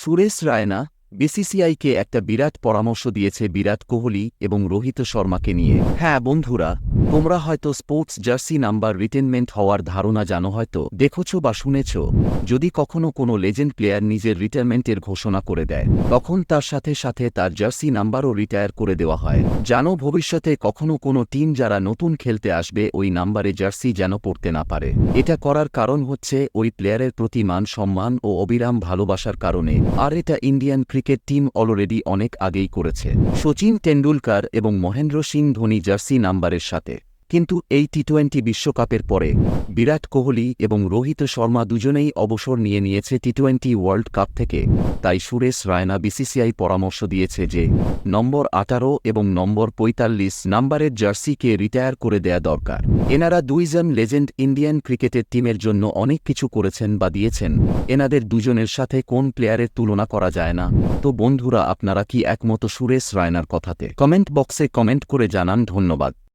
সুরেশ রায়না বিসিসিআইকে একটা বিরাট পরামর্শ দিয়েছে বিরাট কোহলি এবং রোহিত শর্মাকে নিয়ে। হ্যাঁ বন্ধুরা। তোমরা হয়তো স্পোর্টস জার্সি নাম্বার রিটেনমেন্ট হওয়ার ধারণা জানো হয়তো, দেখেছ বা শুনেছ, যদি কখনো কোনো লেজেন্ড প্লেয়ার নিজের রিটায়ারমেন্টের ঘোষণা করে দেয়, তখন তার সাথে সাথে তার জার্সি নাম্বারও রিটায়ার করে দেওয়া হয়। জানো ভবিষ্যতে কখনো কোনো টিম যারা নতুন খেলতে আসবে, ওই নাম্বারে জার্সি যেন পড়তে না পারে। এটা করার কারণ হচ্ছে, ওই প্লেয়ারের প্রতি মান সম্মান ও অবিরাম ভালোবাসার কারণে, আর এটা ইন্ডিয়ান ক্রিকেট টিম অলরেডি অনেক আগেই করেছে। সচিন টেন্ডুলকার এবং মহেন্দ্র সিং ধোনি জার্সি নাম্বারের সাথে কিন্তু এই টি টোয়েন্টি বিশ্বকাপের পরে, বিরাট কোহলি এবং রোহিত শর্মা দুজনেই অবসর নিয়ে নিয়েছে টি টোয়েন্টি ওয়ার্ল্ড কাপ থেকে। তাই সুরেশ রায়না বিসিসিআই পরামর্শ দিয়েছে যে, নম্বর আঠারো এবং নম্বর পঁয়তাল্লিশ নাম্বারের জার্সিকে রিটায়ার করে দেয়া দরকার। এনারা দুইজন লেজেন্ড ইন্ডিয়ান ক্রিকেটের টিমের জন্য অনেক কিছু করেছেন বা দিয়েছেন। এনাদের দুজনের সাথে কোন প্লেয়ারের তুলনা করা যায় না। তো বন্ধুরা, আপনারা কি একমত সুরেশ রায়নার কথাতে? কমেন্ট বক্সে কমেন্ট করে জানান, ধন্যবাদ।